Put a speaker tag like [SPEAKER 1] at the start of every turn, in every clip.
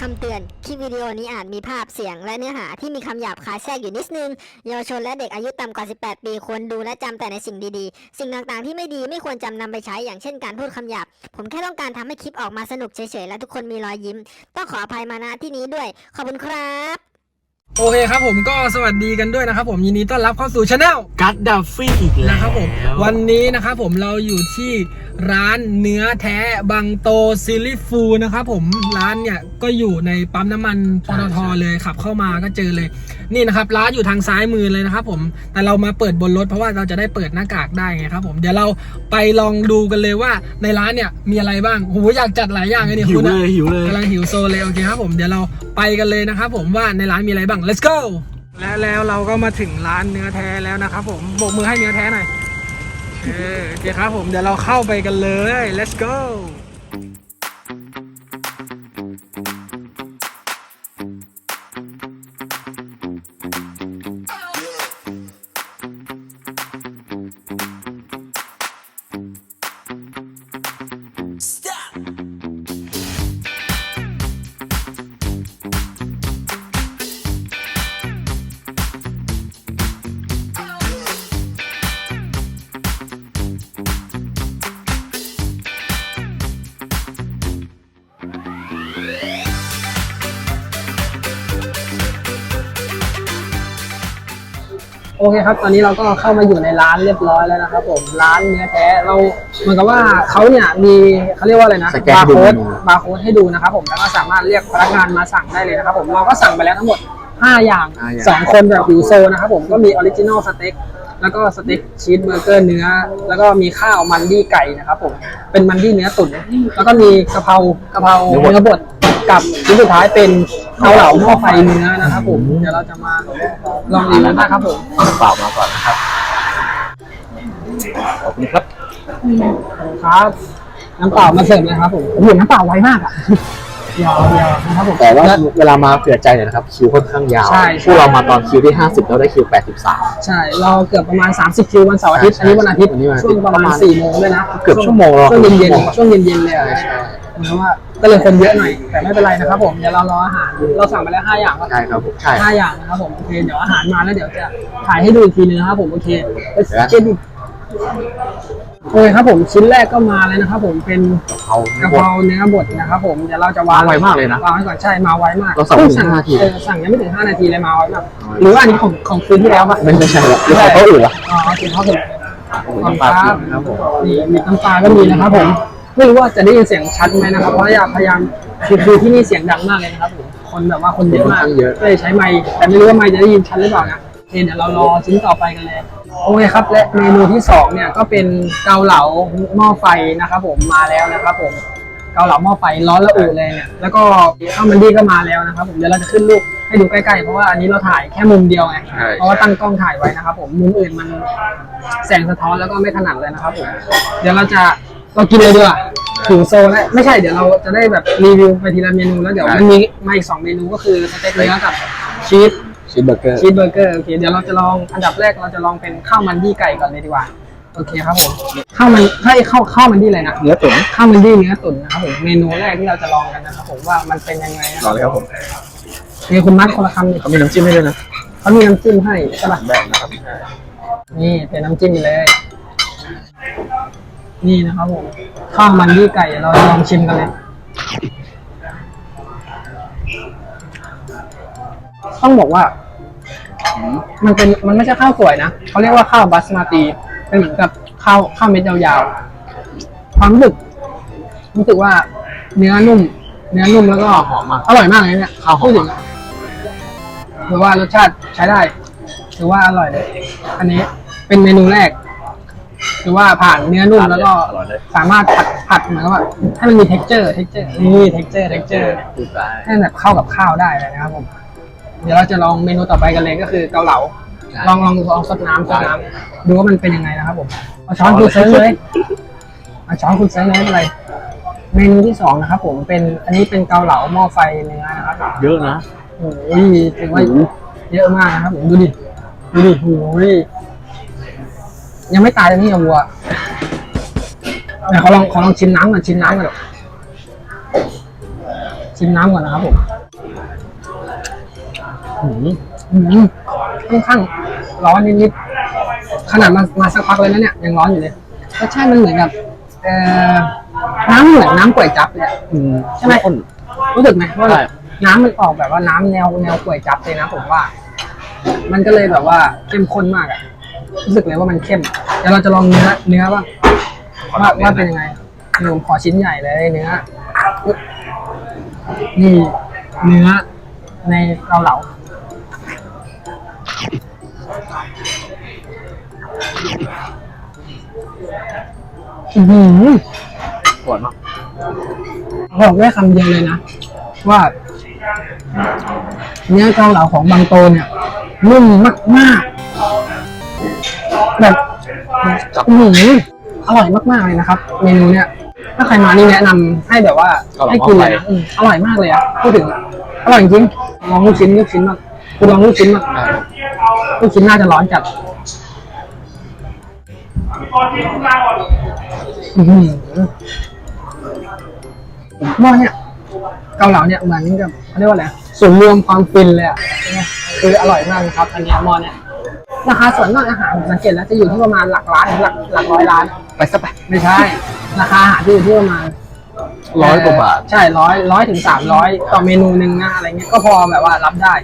[SPEAKER 1] คำเตือน คลิปวิดีโอนี้อาจมีภาพเสียงและเนื้อหาที่มีคำหยาบคายแทรกอยู่นิดนึง เยาวชนและเด็กอายุต่ำกว่า 18 ปีควรดูและจำแต่ในสิ่งดีๆ สิ่งต่างๆที่ไม่ดีไม่ควรจำนำไปใช้อย่างเช่นการพูดคำหยาบ ผมแค่ต้องการทำให้คลิปออกมาสนุกเฉยๆ และทุกคนมีรอยยิ้ม ต้องขออภัยมาณที่นี้ด้วย ขอบคุณครับ
[SPEAKER 2] โอเคครับผมก็สวัสดีกันด้วยนะครับผมยินดีต้อนรับเข้าสู่ช anel
[SPEAKER 3] กัดดัฟฟี่อีกแล้ว
[SPEAKER 2] นะครับผมวันนี้นะครับผมเราอยู่ที่ร้านเนื้อแท้บางโตซิลิฟูนะครับผมร้านเนี่ยก็อยู่ในปั๊มน้ำมันปตทเลยขับเข้ามาก็เจอเลย นี่นะครับร้านอยู่ทางซ้ายมือเลยนะครับผมแต่เรามาเปิดบนรถเพราะว่าเราจะได้เปิดหน้ากากได้ไงครับผมเดี๋ยวเราไปลองดูกันเลยว่าในร้านเนี่ยมีอะไรบ้างโอ้โหอยากจัดหลายอย่างเลยเนี่ย
[SPEAKER 3] หิว
[SPEAKER 2] คุณ
[SPEAKER 3] เล
[SPEAKER 2] อะ
[SPEAKER 3] ยหิวเลย
[SPEAKER 2] กำลังหิวโซเลยโอเคครับผมเดี๋ยวเราไปกันเลยนะครับผมว่าในร้านมีอะไรบ้าง let's go และแล้วเราก็มาถึงร้านเนื้อแท้แล้วนะครับผมโบกมือให้เนื้อแท้หน่อยเออ โอเคครับผมเดี๋ยวเราเข้าไปกันเลย let's go โอเคครับ ตอนนี้เราก็เข้ามาอยู่ในร้านเรียบร้อยแล้วนะครับผมร้านเนื้อแท้เราเหมือนกับว่าเขาเนี่ยมีเขาเรียกว่าอะไรนะ
[SPEAKER 3] สแกน
[SPEAKER 2] บาร์
[SPEAKER 3] ดู
[SPEAKER 2] โค้ด
[SPEAKER 3] เมนู
[SPEAKER 2] บาร์โค้ดให้ดูนะครับผมแล้วก็สามารถเรียกพนักงานมาสั่งได้เลยนะครับผมเราก็สั่งไปแล้วทั้งหมด 5 อย่าง
[SPEAKER 3] ห้าอย่าง
[SPEAKER 2] สองคนแบบหิวโซนะครับผมก็มีออริจินอลสเต็กแล้วก็สเต็กชีสเบอร์เกอร์เนื้อ แล้วก็มีข้าวมันดี้ไก่นะครับผมเป็นมันดี้เนื้อตุ๋นแล้วก็มีกะเพรากะเพราเนื้อบด กับชิ้นสุดท้ายเป็นเกาเหลาหม้อไฟเนื้อนะครับผมเดี๋ยวเราจะมาลองรีวิวนะครับผม
[SPEAKER 3] เปล่ามาก่อนนะครับขอบคุณครับ
[SPEAKER 2] ครับน้ำเปล่ามาเสิร์ฟเลยครับผมโอ้โหน้ำเปล่าไวมากอะเดียวเดียวนะครับผม
[SPEAKER 3] แต่ว่า
[SPEAKER 2] ล้
[SPEAKER 3] เวลามาเผื่อใจหน่อยนะครับคิวค่อนข้างยาว
[SPEAKER 2] ใช่
[SPEAKER 3] พวกเรามาตอนคิวที่ 50แล้วได้คิว 83
[SPEAKER 2] ใช่ เราเกือบประมาณ 30 คิววันเสาร์อาทิตย์
[SPEAKER 3] ใช่
[SPEAKER 2] อันนี้วันอาทิตย์
[SPEAKER 3] อันนี้วันอาทิ
[SPEAKER 2] ช่ว
[SPEAKER 3] ต
[SPEAKER 2] ง
[SPEAKER 3] ย์
[SPEAKER 2] ประมา
[SPEAKER 3] ประ
[SPEAKER 2] ณ
[SPEAKER 3] มาณ
[SPEAKER 2] 4โมงด้วยนะ
[SPEAKER 3] เกือบชั่วโมงแล้ว
[SPEAKER 2] ช่วงเย็น
[SPEAKER 3] ชั่วโมง
[SPEAKER 2] ๆช่วงเย็นๆเลยอะ
[SPEAKER 3] ใช่ใช่
[SPEAKER 2] เพราะว่า ก็เลยคนเยอะหน่อยแต่ไม่เป็นไรนะครับผมเดี๋ยวเรารออาหารเราสั่งไปแล้ว5อย่าง
[SPEAKER 3] ใช่ครับผมใช่
[SPEAKER 2] ห้าอย่างนะครับผมโอเคเดี๋ยวอาหารมาแล้วเดี๋ยวจะถ่ายให้ดูอีกทีนึงนะครับผมโอเค Let's
[SPEAKER 3] เดี๋ยว
[SPEAKER 2] get it โอเคครับผมชิ้นแรกก็มาแล้วนะครับผมเป็น
[SPEAKER 3] เอา
[SPEAKER 2] กะเพราเนื้อบดนะครับผมเดี๋ยวเราจะวาง
[SPEAKER 3] มาไวมากเลยนะ
[SPEAKER 2] วางไว้ก่อนใช่มาไวมาก
[SPEAKER 3] เราสั่งไม่ถึง
[SPEAKER 2] พิ่
[SPEAKER 3] ห้านาที
[SPEAKER 2] เออสั่งยังไม่ถึง5นาทีเลยมาไวมาก
[SPEAKER 3] มาไว
[SPEAKER 2] หรือว่าอันนี้ของของคืนที่แล้วปะ
[SPEAKER 3] ไม่ไม่ใช่หรอกหรือใครโต๊ะอื่นเหรอ
[SPEAKER 2] อ๋อโอเคครับผม
[SPEAKER 3] ขอบคุณครับครับผม
[SPEAKER 2] นี่มีน้ำปลาก็มีนะครับผม ไม่รู้ว่าจะได้ยินเสียงชัดไหมนะครับเพราะอยากพยายามคือคือที่นี่เสียงดังมากเลยนะครับผมคนแบบว่าคนเยอะมากก็เลยใช้ไมค์แต่ไม่รู้ว่าไมค์จะได้ยินชัดหรือเปล่านะโอเคเดี๋ยวเรารอชิ้นต่อไปกันเลยโอเคครับและเมนูที่สองเนี่ยก็เป็นเกาเหลาหม้อไฟนะครับผมมาแล้วนะครับผมเกาเหลาหม้อไฟร้อนระอุเลยเนี่ยแล้วก็ข้าวมันดีก็มาแล้วนะครับผมเดี๋ยวเราจะขึ้นรูปให้ดูใกล้ๆเพราะว่าอันนี้เราถ่ายแค่มุมเดียวไง
[SPEAKER 3] ใช่
[SPEAKER 2] เพราะว่าตั้งกล้องถ่ายไว้นะครับผมมุมอื่นมันแสงสะท้อนแล้วก็ไม่ถนัดเลยนะครับผมเดี๋ยวเราจะ เรากินเลยดีกว่าถึงโซนแล้วไม่ใช่เดี๋ยวเราจะได้แบบรีวิวไปทีละเมนูแล้วเดี๋ยวมันมีมาอีกสองเมนูก็คือสเต็กเนื้อกับชีส
[SPEAKER 3] ชีสเบอร์เกอร์
[SPEAKER 2] ชีสเบอร์เกอร์โอเคเดี๋ยวเราจะลองอันดับแรกเราจะลองเป็นข้าวมันดีไก่ก่อนเลยดีกว่าโอเคครับผมข้าวมันให้ข้าวข้าวมันดีอะไรนะ
[SPEAKER 3] เนื้อตุ๋น
[SPEAKER 2] ข้าวมันดีเนื้อตุ๋นนะครับผมเมนูแรกที่เราจะลองกันนะครับผมว่ามันเป็นยังไงนะ
[SPEAKER 3] รอเลยครับผม
[SPEAKER 2] นี่คุณมัดคนละคำนี่
[SPEAKER 3] เขามีน้ำจิ้มให้ด้วยนะ
[SPEAKER 2] เขามีน้ำจิ้มให้ใช่ปะ
[SPEAKER 3] แบบนะครับ
[SPEAKER 2] นี่เป็นน้ำจิ้มเลย นี่นะครับผมข้าวมันดีไก่เราลองชิมกันเลย ต้องบอกว่า มันเป็นมันไม่ใช่ข้าวสวยนะเขาเรียกว่าข้าวบาสมาติเป็นเหมือนกับข้าวข้าวเม็ดยาวๆความรู้สึกรู้สึกว่าเนื้อนุ่ม เนื้อนุ่มแล้วก็
[SPEAKER 3] หอมมาก
[SPEAKER 2] อร่อยมากเลยเนี่ย
[SPEAKER 3] ข้าวหอม
[SPEAKER 2] พูดถึงถือว่ารสชาติใช้ได้ ถือว่าอร่อยเลย อันนี้เป็นเมนูแรก ถือว่าผ่านเนื้อนุ่มแล้วก็
[SPEAKER 3] อร่อยเลย
[SPEAKER 2] สามารถผัดผัดเหมือนกับว่าให้มันมี texture texture นี่ texture texture
[SPEAKER 3] พูดได้
[SPEAKER 2] ให้แบบเข้ากับข้าวได้เลยนะครับผม เดี๋ยวเราจะลองเมนูต่อไปกันเลยก็คือเกาเหลา ลองลองลองซดน้ำซดน้ำดูว่ามันเป็นยังไงนะครับผมเอาช้อนคุณเซิร์ฟเลยเอาช้อนคุณเซิร์ฟเลยไม่เป็นไรเมนูที่สองนะครับผมเป็นอันนี้เป็นเกาเหลาหม้อไฟเนื้อนะครับ
[SPEAKER 3] เยอะนะ
[SPEAKER 2] โอ้ยถือว่าเยอะมากนะครับผมดูดิดูดิโอ้ย ยังไม่ตายเลยนี่อะวัวเดี๋ยวเขาลองเขาลองชิมน้ำก่อนชิมน้ำก่อนชิมน้ำก่อนนะครับผมอืมอืมค่อนข้างร้อนนิดๆขนาดมามาสักพักเลยนะเนี่ยยังร้อนอยู่เลยรสชาติมันเหมือนกับเอ่อน้ำเหมือนน้ำก๋วยจั๊บเลยอะ
[SPEAKER 3] อืม
[SPEAKER 2] ใช่ไหม
[SPEAKER 3] ข้น
[SPEAKER 2] รู้สึกไหมว่า
[SPEAKER 3] ใช่
[SPEAKER 2] น้ำมันออกแบบว่าน้ำแนวแนวก๋วยจั๊บเลยนะผมว่า มันก็เลยแบบว่าเข้มข้นมากอะ รู้สึกเลยว่ามันเข้ม เดี๋ยวเราจะลองเนื้อเนื้อบ้างว่าว่าเป็นยังไงหนูขอชิ้นใหญ่เลยเนื้อ นี่เนื้อในเกาเหลาอือหือ
[SPEAKER 3] ปวดมาก
[SPEAKER 2] บอกได้คำเดียวเลยนะ ว่า เนื้อเกาเหลาของบางโตเนี่ยนุ่มมากๆ แบบอือหืออร่อยมากๆเลยนะครับ เมนูเนี่ยถ้าใครมานี่แนะนำให้แบบว่าให้กินเลยนะอืมอร่อยมากเลยอะพูดถึงอะอร่อยจริงลองลูกชิ้นลูกชิ้นมากคุณลองลูกชิ้นมากลูกชิ้นน่าจะร้อนจัดอือหือหม้อเนี่ยเกาเหลาเนี่ยเหมือนกับเขาเรียกว่าอะไรส่วนย์รวมความฟินเลยอะเนี่ยคืออร่อยมากนะครับอันเนี้ยหม้อเนี่ย ราคาส่วนมากอาหารผมสังเกตแล้วจะอยู่ที่ประมาณหลักล้านถึงหลักหลักร้อยล้าน
[SPEAKER 3] ไปซะไป
[SPEAKER 2] ไม่ใช่ ราคาอาหารที่อยู่ที่ประมาณ
[SPEAKER 3] ร้อยกว่าบาท
[SPEAKER 2] ใช่ร้อยร้อยถึงสามร้อยต่อเมนูหนึ่งนะอะไรเงี้ยก็พอแบบว่ารับได้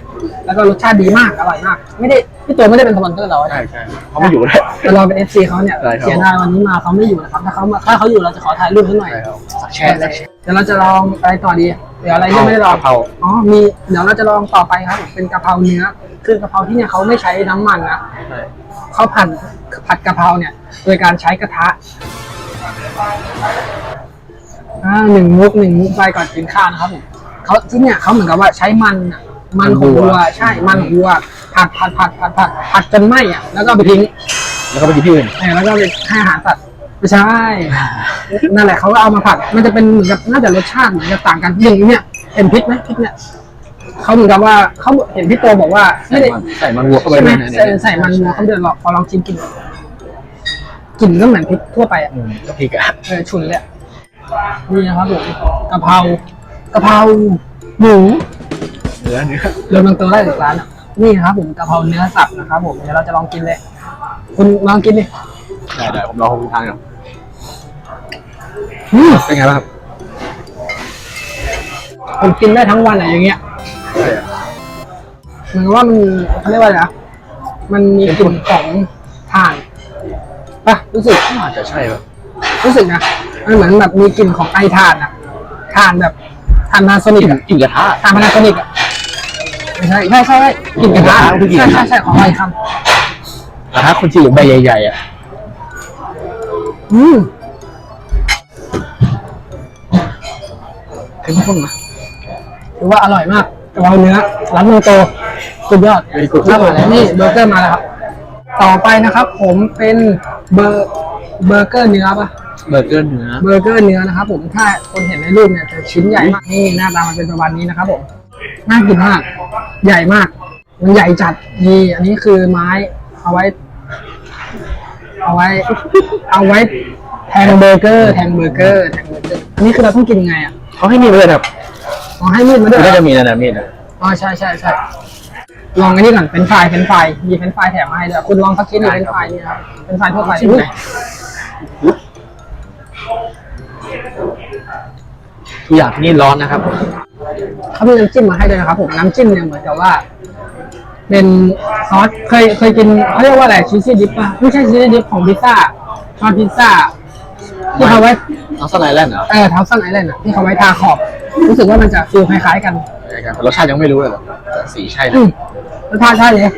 [SPEAKER 2] แล้วก็รสชาติดีมากอร่อยมาก ไม่ได้พี่ตัวไม่ได้เป็นสปอนเซอร์เรา
[SPEAKER 3] ใช่
[SPEAKER 2] นะ
[SPEAKER 3] ใช่เขาไม่อยู่เลย
[SPEAKER 2] แต่เราเป็นเอฟซีเขาเนี่ย
[SPEAKER 3] ใช่ครับ
[SPEAKER 2] เสียดายวันนี้มาเขาไม่อยู่นะครับถ้าเขามาถ้าเขาอยู่เราจะขอถ่ายรูปให้หน่อย
[SPEAKER 3] ใช่ครับสักแชร์สักแชร์
[SPEAKER 2] เดี๋ยวเราจะลองอะไรต่อดีเดี๋ยวอะไรที่ไม่ได้ลอง
[SPEAKER 3] กะเพรา
[SPEAKER 2] อ๋อมีเดี๋ยวเราจะลองต่อไปครับ เป็นกะเพราเนื้อคือกะเพราที่เนี่ยเขาไม่ใช้น้ำมันนะ
[SPEAKER 3] ใช่
[SPEAKER 2] เขาผัดผัดกะเพราเนี่ย โดยการใช้กระทะอ่าหนึ่งมุกหนึ่งมุกไปก่อนกินข้าวนะครับผมเขาที่เนี่ยเขาเหมือนกับว่าใช้มันอะมันของวัวใช่มันของวัวผัดผัดผัดผัดผัดผัดจนไหม้อะแล้วก็เอาไปทิ้ง
[SPEAKER 3] แล้วก็ไปกินที่อื่น
[SPEAKER 2] เออแล้วก็ไปให้อาหารสัตว์ ไม่ใช่ นั่นแหละเขาก็เอามาผัด มันจะเป็นเหมือนกับน่าจะรสชาติเหมือนกับต่างกันอย่างเนี่ยเห็นพริกไหมพริกเนี่ยเขาเหมือนกับว่าเขาเห็นพี่โตบอกว่า
[SPEAKER 3] ใส่
[SPEAKER 2] ไม่ได้
[SPEAKER 3] มันใส่มันวัวเข้าไป
[SPEAKER 2] ใช่ไหม
[SPEAKER 3] ด้วยนะ
[SPEAKER 2] ใส่ใส่มันวัวเขาเดือดหรอกพอลองชิมกลิ่นกลิ่นก็เหมือนพริกทั่วไปอะ
[SPEAKER 3] อืมก็พริกอะ
[SPEAKER 2] เออฉุนเลยอะนี่นะครับผมกะเพรากะเพราหมู
[SPEAKER 3] เนื้อเนื้อ
[SPEAKER 2] เดินบางตัวได้จากร้านอะนี่นะครับผมกะเพราเนื้อสับนะครับผมเดี๋ยวเราจะลองกินเลย คุณลองกินดิ
[SPEAKER 3] ได้ได้ผมรอคุณทานก่อน
[SPEAKER 2] อืม
[SPEAKER 3] เป็นไงบ้างครับ
[SPEAKER 2] ผมกินได้ทั้งวันอะอย่างเงี้ย
[SPEAKER 3] ใช่อะ
[SPEAKER 2] เหมือนว่ามันเขาเรียกว่าอะไรนะมันมีกลิ่นของถ่านปะรู้สึก
[SPEAKER 3] น่าจะใช่ป่ะ
[SPEAKER 2] รู้สึกนะมันเหมือนแบบมีกลิ่นของไอถ่านอะถ่านแบบถ่านพานาโซนิก
[SPEAKER 3] กิน
[SPEAKER 2] อะ
[SPEAKER 3] กินกระทะ
[SPEAKER 2] ถ่านพานาโซนิกอะไม่ใช่ใช่ใช่ใช่กลิ่นกระทะ
[SPEAKER 3] กลิ่นก
[SPEAKER 2] ใช่
[SPEAKER 3] ระทะ
[SPEAKER 2] ใช่ใช่ของอะไรค
[SPEAKER 3] กระทะคนจีนใบใหญ่ๆอะำ
[SPEAKER 2] อืม
[SPEAKER 3] เข้มข้นนะ
[SPEAKER 2] ถือว่าอร่อยมากกะเพราเนื้อร้านเมืองโตสุดยอด
[SPEAKER 3] Very good
[SPEAKER 2] น่าอร่อยแล้วนี่เบอร์เกอร์มาแล้วครับ ต่อไปนะครับ ผมเป็นเบอร์เบอร์เกอร์เนื้อปะ
[SPEAKER 3] เบอร์เกอร์เนื้อ
[SPEAKER 2] เบอร์เกอร์เนื้อนะครับ ผมถ้าคนเห็นในรูปเนี่ยจะชิ้นใหญ่มากนี่หน้าตามันเป็นประมาณนี้นะครับผมน่ากินมาก ใหญ่มาก มันใหญ่จัดนี่อันนี้คือไม้เอาไว้ เอาไว้ เอาไว้แทงเบอร์เกอร์ แทงเบอร์เกอร์ แทงเบอร์เกอร์ อันนี้คือเราต้องกินยังไงอะ
[SPEAKER 3] เขาให้มีดมาเลยครับ
[SPEAKER 2] อ๋อให้มีดมาด้วย
[SPEAKER 3] มัน
[SPEAKER 2] เหร
[SPEAKER 3] ก็
[SPEAKER 2] อ
[SPEAKER 3] จะมีนะนะมีดอะ
[SPEAKER 2] อ๋อใช่ใช่ใช่ลองอันนี้ก่อนเป็นไฟล์เป็นไฟล์มีเป็นไฟล์แถมมาให้ด้วยคุณลองสักชิ้นหนึ่งเป็นไฟล์นี่ครับเป็นไฟล์ทั่วไป
[SPEAKER 3] ชิ้นไหนทุกอย่างที่นี่ร้อนนะครับ
[SPEAKER 2] เขามีน้ำจิ้มมาให้ด้วยนะครับผมน้ำจิ้มเนี่ยเหมือนกับว่า เป็นซอสเคยเคยกินเขาเรียกว่าอะไรชีสซี่ดิปป่ะไม่ใช่ชีสซี่ดิปของพิซซ่าซอสพิซซ่าที่เขาไว้
[SPEAKER 3] น้องสไนแลนด์เหรอ
[SPEAKER 2] เออทับซันไอแลนด์อะที่เขาไว้ทาขอบ รู้สึกว่ามันจะฟีลคล้ายๆกัน
[SPEAKER 3] ใช่ครับรสชาติยังไม่รู้เลยเหรอแต่สีใช่
[SPEAKER 2] อื
[SPEAKER 3] นะ
[SPEAKER 2] มรสชาติใช่เลย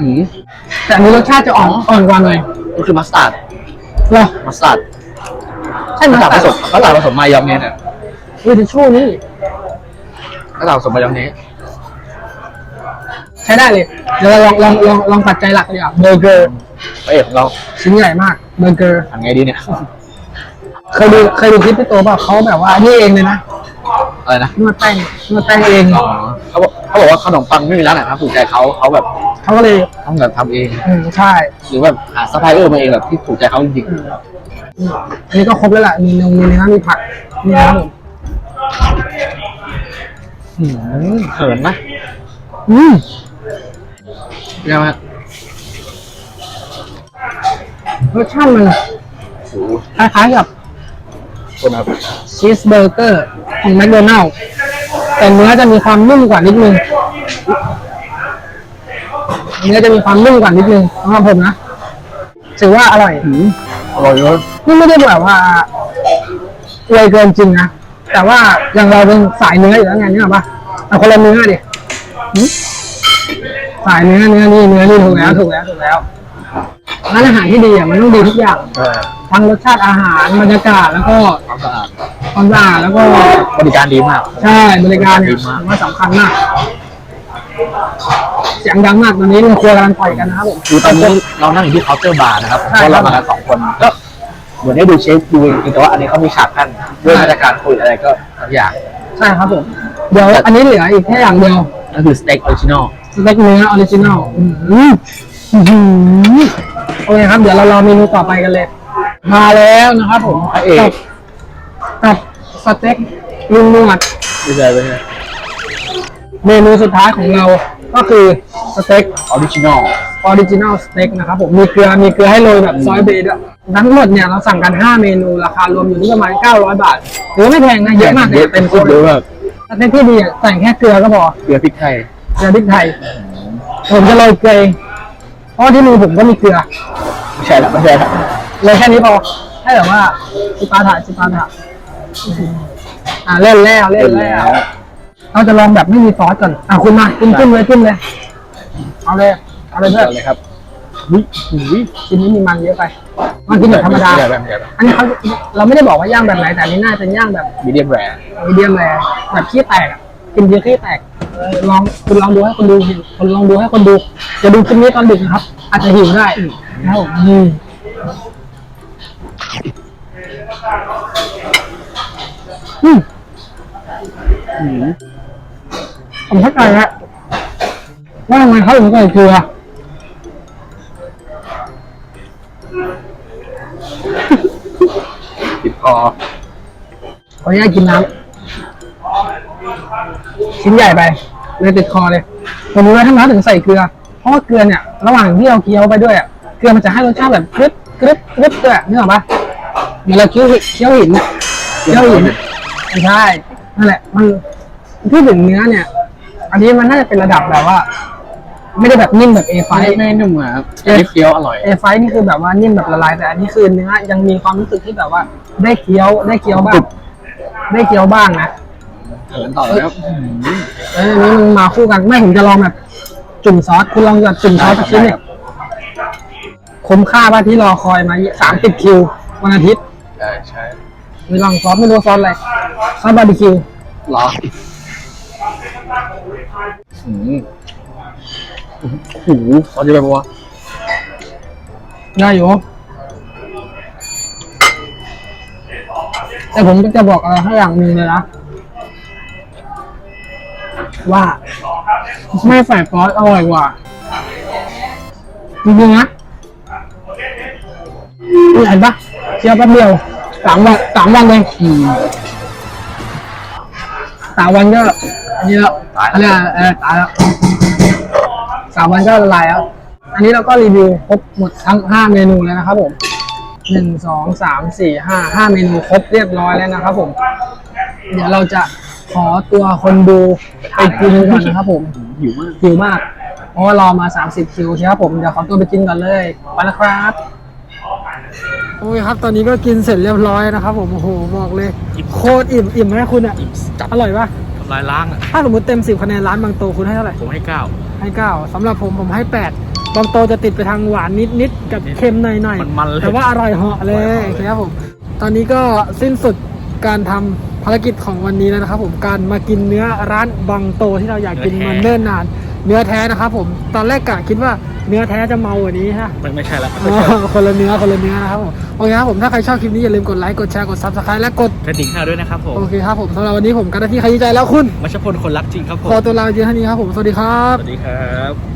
[SPEAKER 3] อืม
[SPEAKER 2] แต่อันนี้รสชาติจะอ่อนอ่อนกว่าหน่อย
[SPEAKER 3] ก็คือมัสตาร์ด
[SPEAKER 2] เหรอ
[SPEAKER 3] มัสตาร์ด
[SPEAKER 2] ใช่ไหม
[SPEAKER 3] มัสตาร์ดผสมมัสตาร์ดผสมมายองเนสอะ
[SPEAKER 2] เออทิชชู่นี่
[SPEAKER 3] มัสตาร์ดผสมมายองเนส
[SPEAKER 2] ใช้ได้เลยเดี๋ยวเราลองลองลองลองปัจจัยหลักเลยอะเบอร์เกอร์
[SPEAKER 3] พระเอกของเรา
[SPEAKER 2] ชิ้นใหญ่มากเบอร์เกอร์
[SPEAKER 3] ทำไงดีเนี่ย
[SPEAKER 2] เคยดูเคยดูคลิปพี่โตเปล่าเขาแบบว่านี่เองเลยนะ
[SPEAKER 3] อะไรนะ
[SPEAKER 2] นวดแป้งนวดแป้งเอง
[SPEAKER 3] อ๋อเขาบอกเขาบอกว่าขนมปังไม่มีร้านไหนทำถูกใจเขาเขาแบบ
[SPEAKER 2] เขาก็เลย
[SPEAKER 3] ต้องแบบทำเอง
[SPEAKER 2] อืมใช่
[SPEAKER 3] หรือแบบหาซัพพลายเออร์มาเองแบบที่ถูกใจเขาจริง
[SPEAKER 2] อืมนี่อันนี้ก็ครบแล้วแหละมีนมมีเนื้อมีผักนี่นะครับผม
[SPEAKER 3] อืมเขินนะ
[SPEAKER 2] อืม
[SPEAKER 3] ยังไง
[SPEAKER 2] รสชาติมันคล้ายๆกับ
[SPEAKER 3] คนครับ
[SPEAKER 2] ชีสเบอร์เกอร์ของแมคโดนัลล์แต่เนื้อจะมีความนุ่มกว่านิดนึงเนื้อจะมีความนุ่มกว่านิดนึงสำหรับผมนะถือว่าอร่อย
[SPEAKER 3] อืมอร่อยเลย
[SPEAKER 2] นี่ไม่ได้แบบว่าอวยเกินจริงนะ แต่ว่าอย่างเราเป็นสายเนื้ออยู่แล้วไงนี่หรอปะแต่คนละเนื้อดิหึสายเนื้อเนื้อนี่เนื้อนี่ถูกแล้วถูกแล้วถูกแล้วร้านอาหารที่ดีอะมันต้องดีทุกอย่าง
[SPEAKER 3] เออ
[SPEAKER 2] ทั้งรสชาติอาหารบรรยากาศแล้วก็
[SPEAKER 3] ความสะอาด
[SPEAKER 2] ความสะอาดแล้วก็
[SPEAKER 3] บริการดีมาก
[SPEAKER 2] ใช่บริการเนี่ย
[SPEAKER 3] ดีมาก
[SPEAKER 2] ผมว่าสำคัญมากเสียงดังมากตอนนี้ในครัวกำลังต่อยกันนะครับผม
[SPEAKER 3] คือตอนนี้เรานั่งอยู่ที่เคาน์เตอร์บาร์นะครับ
[SPEAKER 2] ใช่
[SPEAKER 3] เพราะ
[SPEAKER 2] ครั
[SPEAKER 3] เรา
[SPEAKER 2] บ
[SPEAKER 3] มากันสองคนก็ เหมือนได้ดูเชฟดูจริงๆแต่ว่าอันนี้เขามีฉากกั้นเรื่องมาตรการโควิดอะไรก็ทุกอย่าง
[SPEAKER 2] ใช่ครับผมเดี๋ยวอันนี้เหลืออีกแค่อย่างเดียว
[SPEAKER 3] นั่นคือสเต็กออริจินอล
[SPEAKER 2] สเต็กเนื้อออริจินอลอืมอื้อหือโอเคครับ เดี๋ยวเรารอเมนูต่อไปกันเลย มาแล้วนะครับผม
[SPEAKER 3] พระเอก
[SPEAKER 2] กับสเต็กลุงนวด
[SPEAKER 3] ไม่ใช่ไม่ใช่
[SPEAKER 2] เมนูสุดท้ายของเราก็คือสเต็ก
[SPEAKER 3] ออริจินอล
[SPEAKER 2] ออริจินอลสเต็กนะครับผมมีเกลือมีเกลือให้โรยแบบซอยเบย์ด้วยทั้งหมดเนี่ยเราสั่งกัน 5 เมนูราคารวมอยู่ที่ประมาณ 900 บาทถือว่าไม่แพงนะเยอะมากเลย
[SPEAKER 3] เยอะเป็นคนเยอะแบบ
[SPEAKER 2] สเต็กที่ดีอะใส่แค่เกลือก็พอ
[SPEAKER 3] เกลือพริกไทย
[SPEAKER 2] เกลือพริกไทยผมจะโรยเกลือเองเพราะว่าที่มือผมก็มีเกลือ
[SPEAKER 3] ไม่ใช่ละไม่ใช่ละ
[SPEAKER 2] เลยแค่นี้พอให้แบบว่าจิปาถะจิปาถะอ่าเล่นแล้วเล่นแล้ว เราจะลองแบบไม่มีซอสก่อนอะคุณมาคุณจิ้มเลยจิ้มเลยเอาเลยเอาเลยเพื่อน
[SPEAKER 3] เอาเลยครับอุ้ยอุ้ย
[SPEAKER 2] ชิ้นนี้มีมันเยอะไปมันกินแบบธรรมดา
[SPEAKER 3] ไใช่แบบไม่ใช่แบบ
[SPEAKER 2] อันนี้เขาเราไม่ได้บอกว่าย่างแบบไหนแต่อันนี้น่าจะย่างแบบ
[SPEAKER 3] มีเดียมแรร์
[SPEAKER 2] มีเดียมแรร์แบบขี้แตกอะกินเยอะขี้แตกเออลองคุณลองดูให้คนดูเห็นคนลองดูให้คนดูจะดูคลิปนี้ตอนดึกนะครับ อาจจะหิวได้นะครับผมอืมอืม
[SPEAKER 3] อืม
[SPEAKER 2] ผมเข้าใจแล้วว่าทำไมเขาถึงใส่เกลือ
[SPEAKER 3] ติดคอ
[SPEAKER 2] ขออนุญาตกินน้ำชิ้นใหญ่ไปเลยติดคอเลยผมรู้แล้วทำไมเขาถึงใส่เกลือ เพราะว่าเกลือเนี่ย ระหว่างที่เราเคี้ยวไปด้วยอะเกลือมันจะให้รสชาติแบบกรึบกรึบกรึบด้วยนึกออกปะเหมือนเราเคี้ยวหิเคี้ยวหินเนี่ยเคี้ยวหินไม่ใช่นั่นแหละมันที่ถึงเนื้อเนี่ย อันนี้มันน่าจะเป็นระดับแบบว่า ไม่ได้แบบนิ่มแบบ A5
[SPEAKER 3] ไม่ไม่นุ่มอะครับอันนี้เคี้ยวอร่อย
[SPEAKER 2] A5 นี่คือแบบว่านิ่มแบบละลายแต่อันนี้คือเนื้อยังมีความรู้สึกที่แบบว่า ได้เคี้ยวได้เคี้ยวบ้างได้เคี้ยวบ้างนะ
[SPEAKER 3] เขินต่อแล้ว
[SPEAKER 2] เอออันนี้มันมาคู่กันไม่ผมจะลองแบบ จุ่มซอสคุณลองแบบจุ่มซอสสักชิ้นหนึ่งคุ้มค่าป่ะที่รอคอยมาสามสิบคิววันอาทิตย์
[SPEAKER 3] ใช่ใช่
[SPEAKER 2] มีลองซอสไม่รู้ซอสอะไรซอสบาร์บีคิว
[SPEAKER 3] รอ อืมโอ้โหตอนนี้แบบว่า
[SPEAKER 2] ได้อยู่แต่ผมจะบอกอะไรให้อย่างหนึ่งเลยนะ ว่า ไม่ใส่ซอสอร่อยกว่าจริงๆนะนี่เห็นปะเคี่ยวแป๊บเดียวสามวันสามวันเลยสามวันก็อันนี้แล้ว
[SPEAKER 3] ตายแล้ว
[SPEAKER 2] อันนี้เออตายแล้วสามวันก็ละลายแล้ว อันนี้เราก็รีวิวครบหมดทั้งห้าเมนูแล้วนะครับผมหนึ่งสองสามสี่ห้าห้าเมนูครบเรียบร้อยแล้วนะครับผม เดี๋ยวเราจะขอตัวคนดูไปกินก่อนนะครับผม
[SPEAKER 3] หิวมาก
[SPEAKER 2] หิวมากเพราะว่ารอมา30คิวใช่ครับผมเดี๋ยวขอตัวไปกินก่อนเลยไปแล้วครับโอ้ยครับ ตอนนี้ก็กินเสร็จเรียบร้อยนะครับผมโอ้โหบอกเลย โคตรอิ่มอิ่มไหมคุณอะ
[SPEAKER 3] จับ
[SPEAKER 2] อร่อยปะ
[SPEAKER 3] ทำ ลายล้างอะ
[SPEAKER 2] ถ้าสมมติเต็ม 10 คะแนนร้านบางโตคุณให้เท่าไหร่
[SPEAKER 3] ผมให้เก้า
[SPEAKER 2] ให้ 9สำหรับผมผมให้ 8 บางโตจะติดไปทางหวานนิดๆกับเค็มหน่อย
[SPEAKER 3] มันๆเลย
[SPEAKER 2] แต่ว่าอร่อยเหาะเลยโอเคครับผม ตอนนี้ก็สิ้นสุดการทำภารกิจของวันนี้แล้วนะครับ ผมการมากินเนื้อร้านบางโตที่เราอยากกินมาเนิ่นนาน เนื้อแท้นะครับผมตอนแรกกะคิดว่า เนื้อแท้จะเมากว่านี้ฮะ
[SPEAKER 3] ไม่ไม่ใช่ละ
[SPEAKER 2] อ๋อคนละเนื้อคนละเนื้อนะครับผมโอเคครับผมถ้าใครชอบคลิปนี้อย่าลืมกดไลค์กดแชร์กด subscribe และกด
[SPEAKER 3] กระดิ่งข้าวด้วยนะครับผม
[SPEAKER 2] โอเคครับผมสำหรับวันนี้ผมกันหน้าที่ใครดีใจแล้วคุณ
[SPEAKER 3] มัชพลคนรักจริงครับผม
[SPEAKER 2] ขอตัวลาไปเพียงเท่านี้ครับผมสวัสดีครับ
[SPEAKER 3] สวัสดีครับ